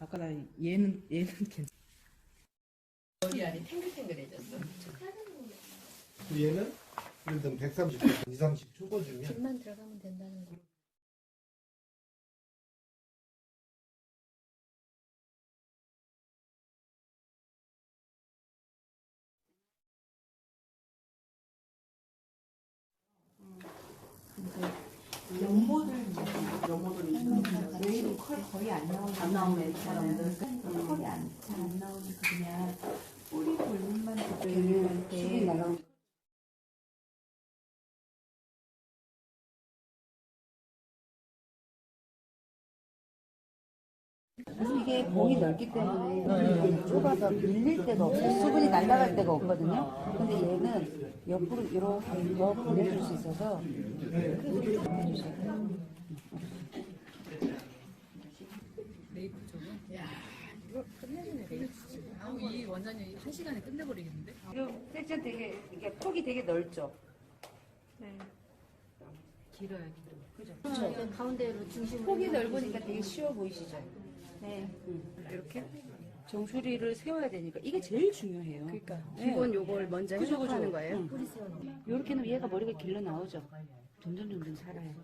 아까 나 얘는 얘는 괜찮. 머리 안이 탱글탱글해졌어. 얘는 예를 들면 130, 2, 30 초거주면 빛만 들어가면 된다는 거. 연모들 연모들 웨이로 컬 거의 안 나오는 안 나오는 사람들. 컬이 안 잘안 나오니까 그냥 뿌리 볼륨만 doctor한테 이게 봉이 넓기 때문에 좁아서 밀릴 데가 없어요. 수분이 날아갈 데가 없거든요. 근데 얘는 옆으로 이렇게 더 보내줄 수 있어서 이렇게 해주세요. 메이크업 저거. 야 이거 끝내주네 메이크업. 아우 이 원장님 한 시간에 끝내버리겠는데? 그리고 섹션 되게 이게 폭이 되게 넓죠. 길어야 길어. 그죠? 그 가운데로 중심으로. 폭이 넓으니까 되게 쉬워 보이시죠? 네. 이렇게 정수리를 세워야 되니까 이게 제일 중요해요. 그러니까 네. 기본 요걸 먼저 그죠, 해석하는 그죠. 거예요. 응. 이렇게 하면 얘가 머리가 길러 나오죠. 점점 점점 살아요.